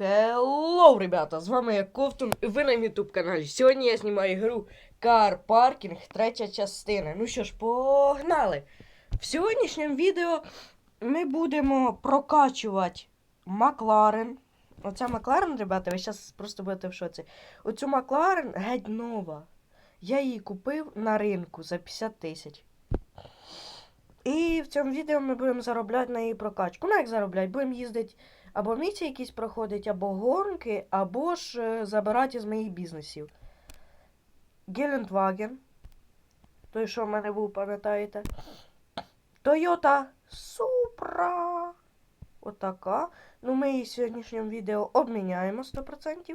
Хеллоу, ребята! З вами я Ковтун і ви на YouTube каналі. Сьогодні я знімаю гру Car Parking, третя частина. Ну що ж, погнали! В сьогоднішньому відео ми будемо прокачувати Макларен. Оця Макларен, ребята, ви зараз просто будете в шоці. Оцю Макларен геть нова. Я її купив на ринку за 50 тисяч. І в цьому відео ми будемо заробляти на її прокачку. Ну, як заробляти? Будемо їздити або місії якісь проходить, або гонки, або ж е, забирати із моїх бізнесів. Гелендваген. Той, що в мене був, пам'ятаєте? Toyota Supra. Отака. Ну, ми її в сьогоднішньому відео обміняємо 100%.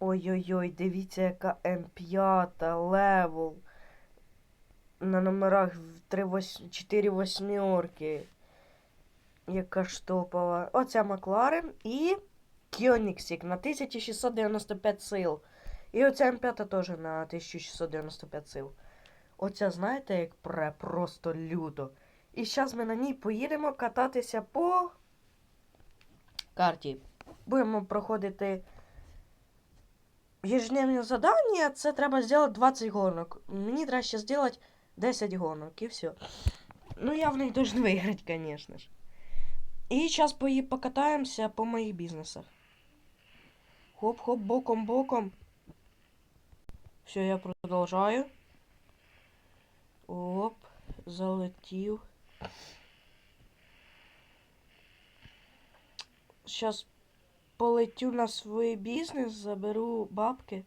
Ой-ой-ой, дивіться, яка М5 левел. На номерах 3, 4 восьмерки. Яка штопова. Оця Макларен і Кьоніксік на 1695 сил. І оця М5 теж на 1695 сил. Оця, знаєте, як пре просто люто. І зараз ми на ній поїдемо кататися по карті. Будемо проходити ежедневне задання. Це треба зробити 20 гонок. Мені треба ще зробити 10 гонок і все. Ну, я в них должен виграти, звісно ж. Зараз пої покатаємося по моїх бізнесах. Хоп-хоп, боком-боком. Все, я продовжаю. Оп, залетів. Сейчас полетю на свой бізнес, заберу бабки.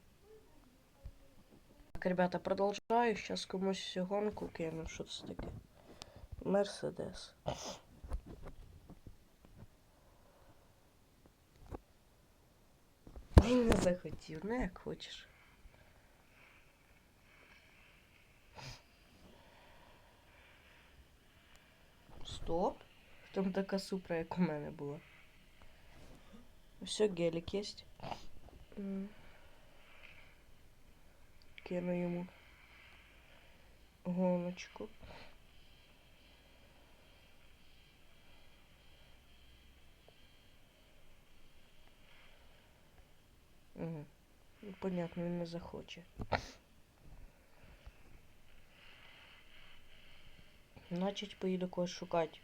Так, ребята, продовжаю. Сейчас комусь гонку кину. Що це таке? Мерседес. Він не захотів, ну як хочеш. Стоп. Там така супра, як у мене була. Все, гелік є. Кину йому гоночку. Угу. Понятно, він не захоче. Значить, поїду когось шукати.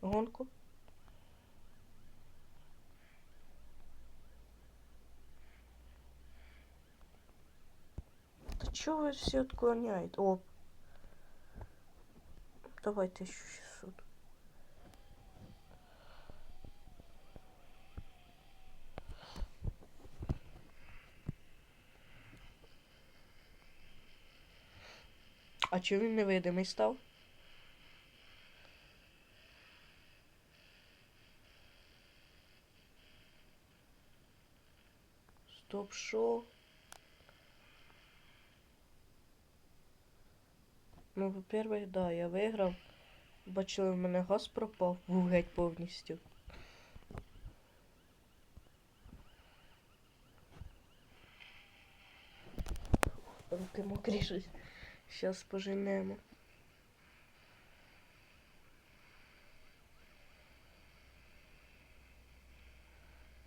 Гонку. Да чего вы все отклоняете? О. Давай 1600. А чого він невидимий став? Стоп, шо? Ну, во-первых, да, я виграв. Бачили, в мене газ пропав, був геть повністю. Руки мокрі щось. Щас поженемо.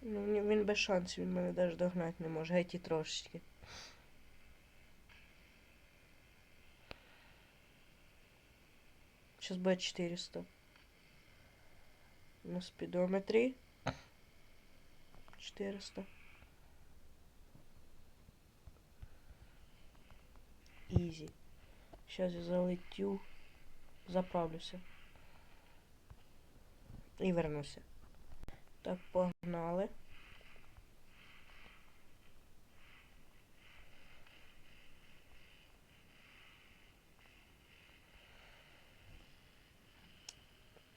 Ну, він без шансів, він мене навіть догнати не може, геть і трошечки. Сейчас будет 400. На спидометре. 400. Изи. Сейчас я залетю. Заправлюся. І вернуся. Так, погнали.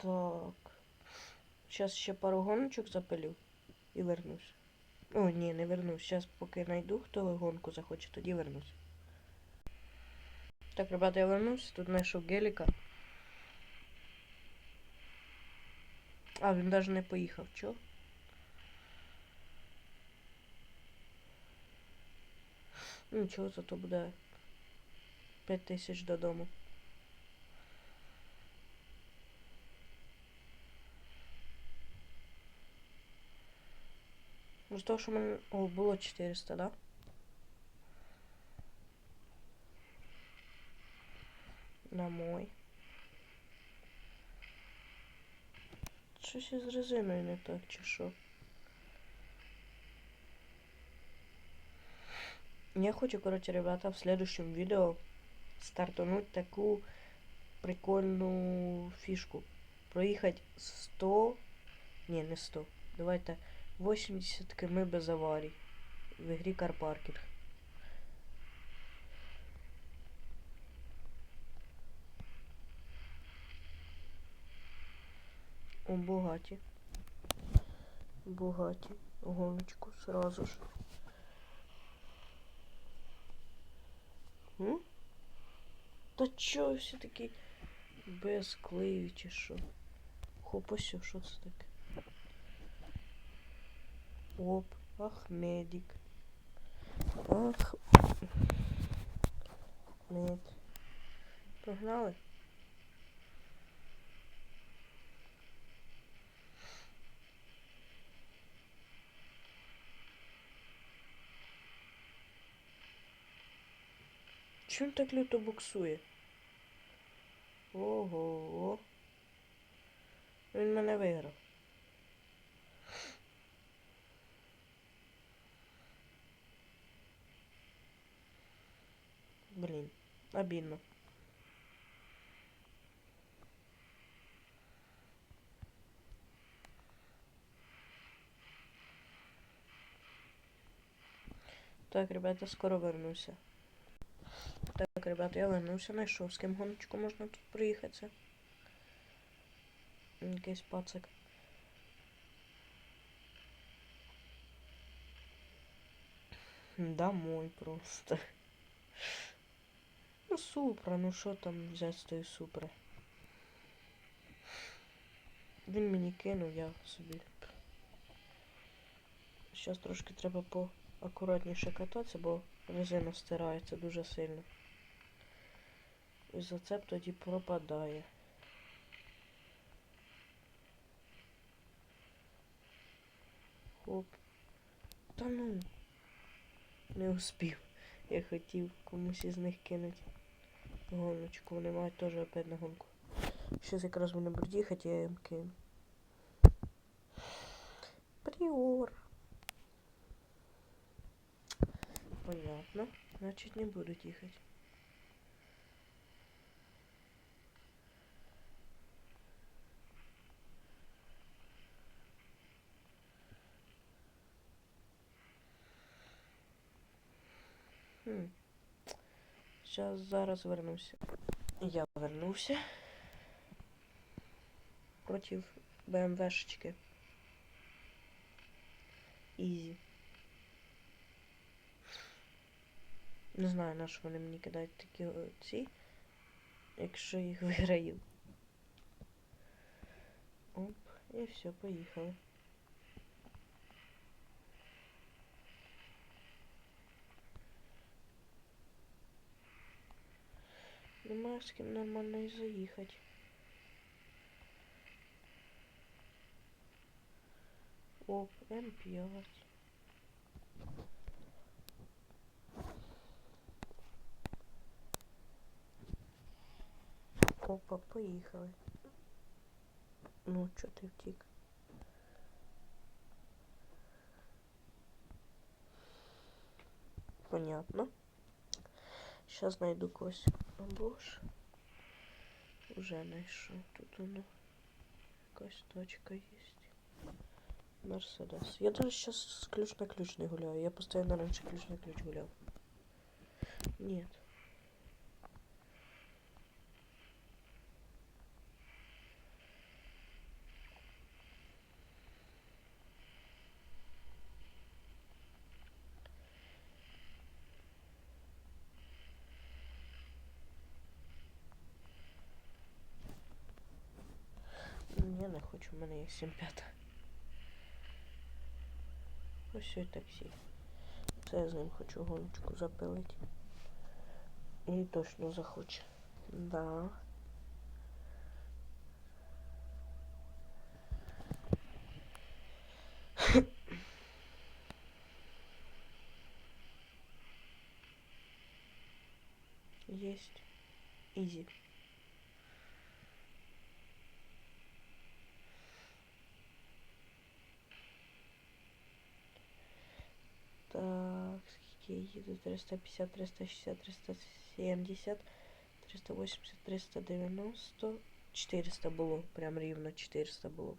Так. Зараз ще пару гоночок запилю і вернусь. О, ні, не вернусь. Зараз поки знайду, хто гонку захоче, тоді вернусь. Так, ребята, я вернусь. Тут знайшов геліка. А, він навіть не поїхав, чо? Ну, нічого, зато буде 5 тисяч додому. Ну, з того, що мене О, було 400, да? На мой. Щось із резиною не так, чи що? Я хочу, короче, ребята, в следующем видео стартануть таку прикольну фішку. Проїхати 100... Ні, не 100. Давайте 80 км без аварій. В ігрі Parking. О, Бугаті. Бугаті. Гоночку сразу ж. М? Та чо всі такі без клею чи що? Хоп, що це таке? Оп, Ахмедик. Ах. Мед. Погнали? Чим так люто буксує? Ого. Він мене виграв. Блін, обідно. Так, ребята, скоро вернуся. Так, ребята, я вернувся, знайшов з ким гоночку можна тут приїхати. Якийсь пацик. Домой просто. Ну, супра, ну що там взяти з тої супри? Він мені кинув, я собі. Зараз трошки треба поакуратніше кататися, бо резина стирається дуже сильно. І зацеп тоді пропадає. Хоп. Та ну. Не успів. Я хотів комусь із них кинути гоночку. Вони мають теж опять на гонку. Щось якраз вони будуть їхати, я їм кину. Пріор. Понятно. Значит, не будуть ехать. Сейчас зараз вернуся. Я вернувся. Против БМВшечки. Ізі. Не знаю, на що вони мені кидають такі ці, якщо їх виграю. Оп, і все, поїхали. Немає з ким нормально і заїхати. Оп, М5. Опа, поїхали. Ну, чо ти втік? Понятно. Сейчас найду когось. Або ж. Уже знайшов. Тут воно якась точка є. Мерседес. Я даже сейчас ключ на ключ не гуляю. Я постоянно раньше ключ на ключ гулял. Нет. Я не хочу, в мене є 7 5. Ось і таксі. Це я з ним хочу гоночку запилити. І точно захоче. Да. Есть. Изи. скільки я їду? 350, 360, 370, 380, 390, 400 було. Прям рівно 400 було.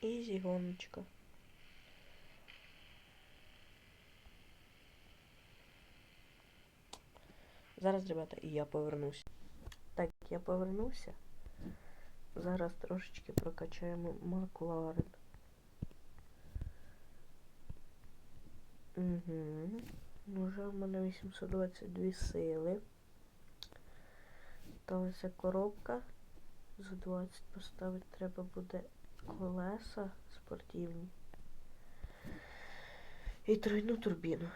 Ізі гоночка. Зараз, ребята, і я повернусь. Так, я повернувся. Зараз трошечки прокачаємо Макларен. Угу. Уже в мене 822 сили. Та ось ця коробка. За 20 поставити треба буде колеса спортивні. І тройну турбіну.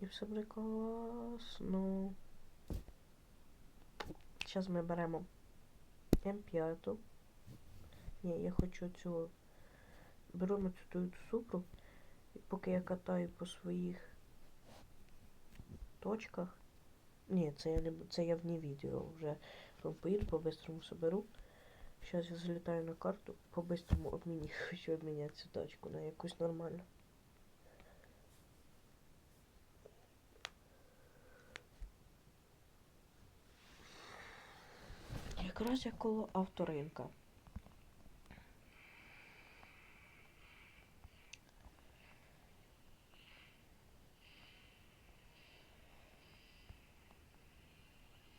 І все буде класно. Зараз ми беремо М5. Ні, я хочу цю. Беремо цю супру. І поки я катаю по своїх точках. Ні, це я не це я вне відео вже поїду, по-бистрому соберу. Зараз я залітаю на карту, по-бистрому обміні, хочу обміняти цю точку на якусь нормальну. Якраз коло авторинка.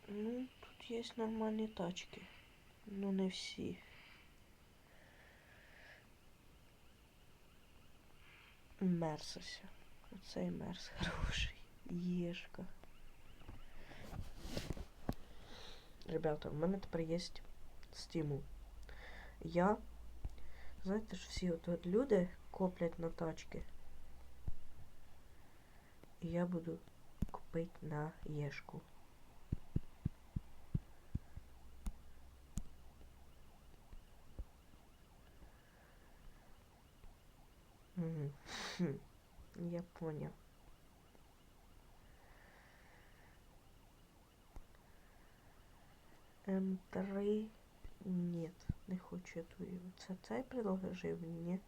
Ну, тут є нормальні тачки. Ну не всі. Мерс ось. Оцей мерс хороший. Єшка. Ребята, у мене тепер є стимул. Я, знаєте ж, всі от, люди коплять на тачки. І я буду купити на Єшку. Я понял. М3. Нет, не хочу я. Це цей предложив мені.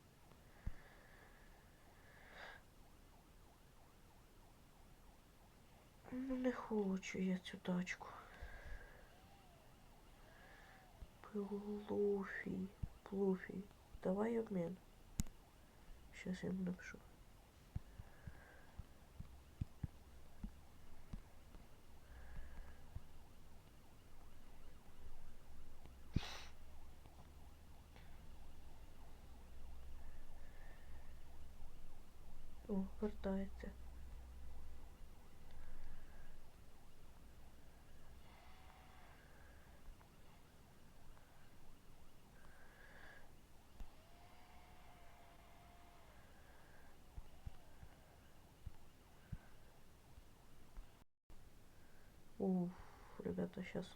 Ну не хочу я цю тачку. Плуфі. Плуфі. Давай обмін. Сейчас я напишу. О, вертається. Уф, ребята, сейчас.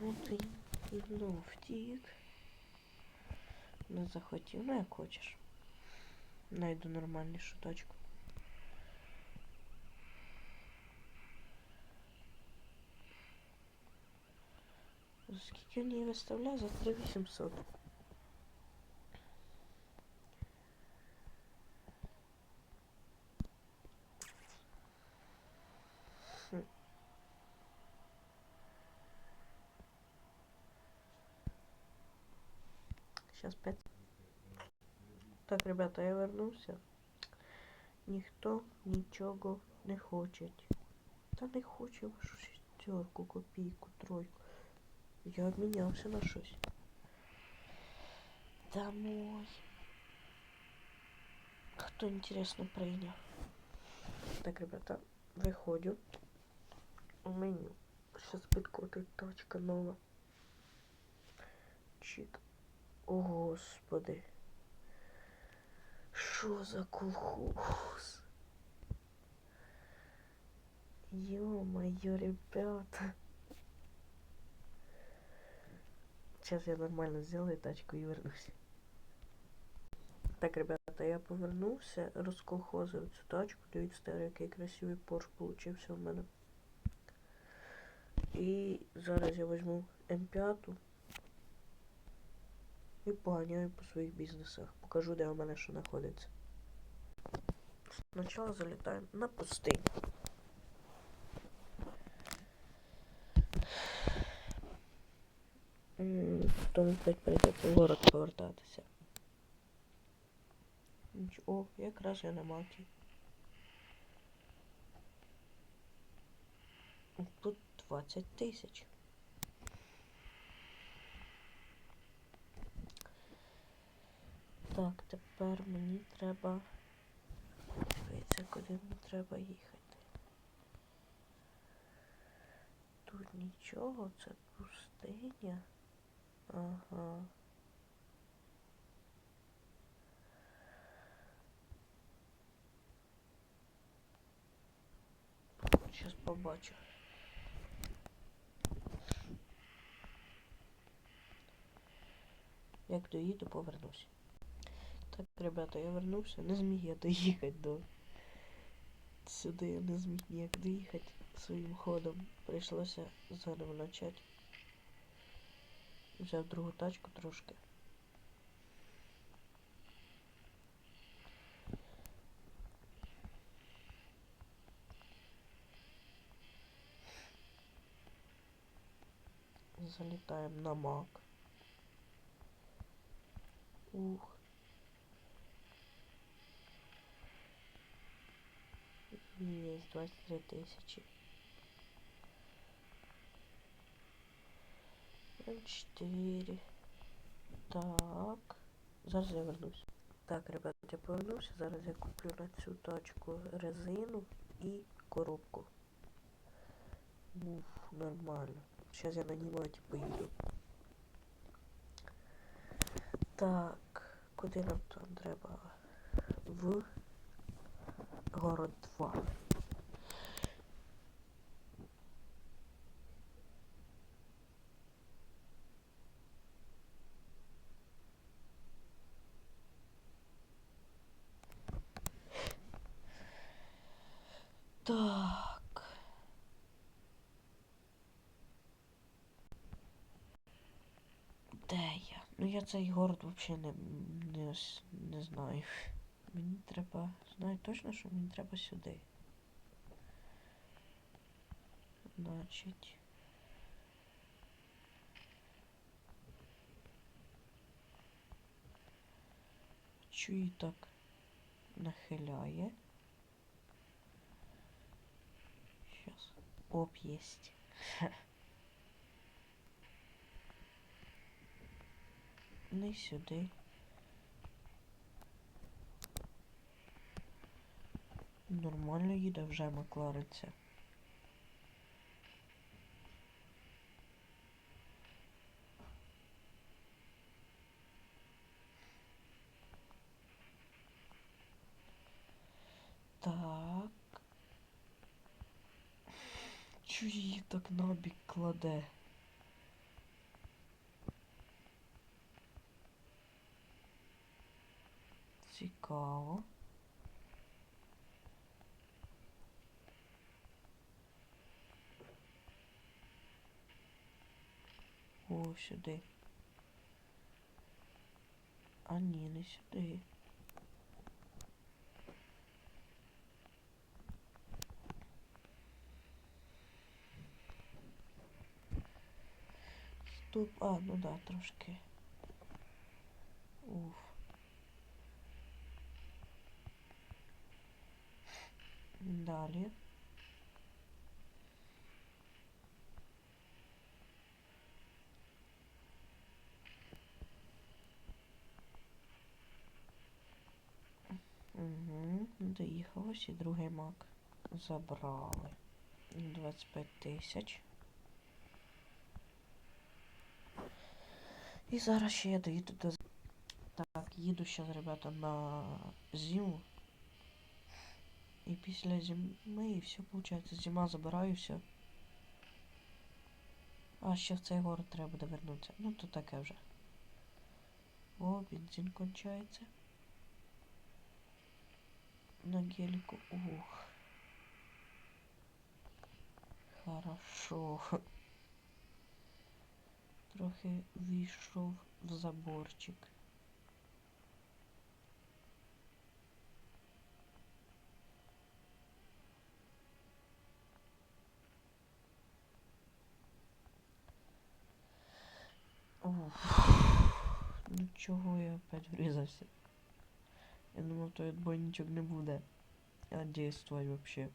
Ну ти і знов втік. Не захотів, ну як хочеш. Найду нормальнішу точку. Скільки мені виставляє за 3800? Так, ребята, я вернувся. Ніхто нічого не хоче. Та не хоче вашу шестерку, копійку, тройку. Я обмінявся на щось. Домой. Хто інтересно прийняв? Так, ребята, виходжу в меню. Щас підкотить тачка нова. Чик. О, господи. Що за колхоз? Ё-моё, ребята. Сейчас я нормально сделаю тачку и вернусь. Так, ребята, я повернувся, розколхозив цю тачку. Дивіться, який красивий порш получився в мене. І зараз я візьму М5 і поганяю по своїх бізнесах. Покажу, де у мене що знаходиться. Спочатку залітаємо на пустиню. Потім опять прийдеться в город повертатися. О, якраз я на макі. Тут 20 тисяч. Так, тепер мені треба. Дивіться, куди мені треба їхати. Тут нічого, це пустиня. Ага. Сейчас побачу. Як доїду, повернусь. Так, ребята, я вернувся. Не зміг я доїхати до. Сюди я не зміг ніяк доїхати своїм ходом. Прийшлося заново почати. Взяв другу тачку трошки. Залітаємо на мак. Ух. Есть 23 тысячи. М4. Так. Зараз я вернусь. Так, ребят, я повернувся. Зараз я куплю на цю тачку резину і коробку. Уф, нормально. Сейчас я на і поїду. Так, куди нам там треба? В город 2. Так. Де я? Цей город взагалі не, не, не знаю. Мені треба. Знаю точно, що мені треба сюди. Значить. Чую так нахиляє. Сейчас. Оп, есть. Не сюди. Нормально їде вже Макларен це. Так. Чого її так набік кладе? Цікаво. О, сюди. А ні, не сюди. Стоп. А, ну да, трошки. Уф. Далі. Угу, доїхалось і другий мак. Забрали. 25 тисяч. І зараз ще я доїду до... Так, їду зараз, ребята, на зиму. І після зими і все виходить. Зима забираю все. А ще в цей город треба буде вернутися. Ну то таке вже. О, бензин кончається. На гелику. Ух. Хорошо. Трохи війшов в заборчик. Ну чого я опять врізався? Я думав, той отбойничок не буде. А действовать вообще.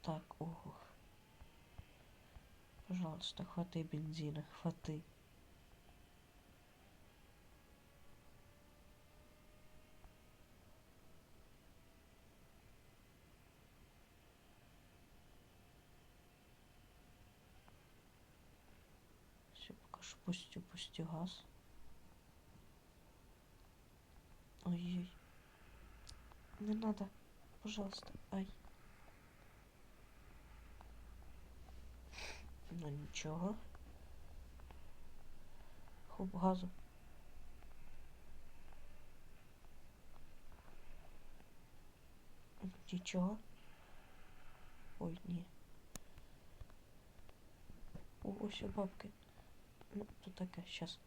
Так, ох. Пожалуйста, хвати бензина, хвати. Пустю, пустю газ. Ой-ой. Не надо, пожалуйста. Ай. Ну нічого. Хоп, газу. Нічого. Ой, ні. О, ось бабки. Ну, то таке, щас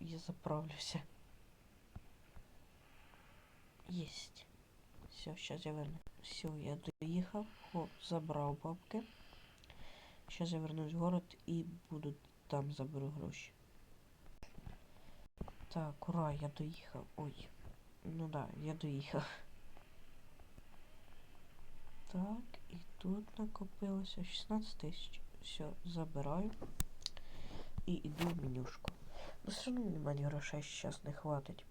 я заправлюся. Есть. Все, сейчас я верну. Все, я доїхав. О, забрав бабки. Сейчас я вернусь в город и буду там заберу гроші. Так, ура, я доїхав. Ой. Ну да, я доїхав. Так, і тут накопилося 16 тисяч. Все, забираю. І йду в менюшку. Ну все одно мені мені грошей зараз не хватить.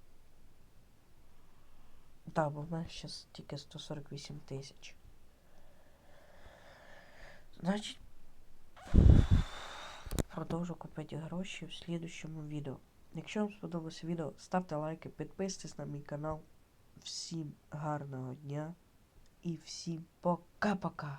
Так, бо в мене зараз тільки 148 тисяч. Значить, продовжу купити гроші в слідущому відео. Якщо вам сподобалося відео, ставте лайки, підписуйтесь на мій канал. Всім гарного дня і всім пока-пока!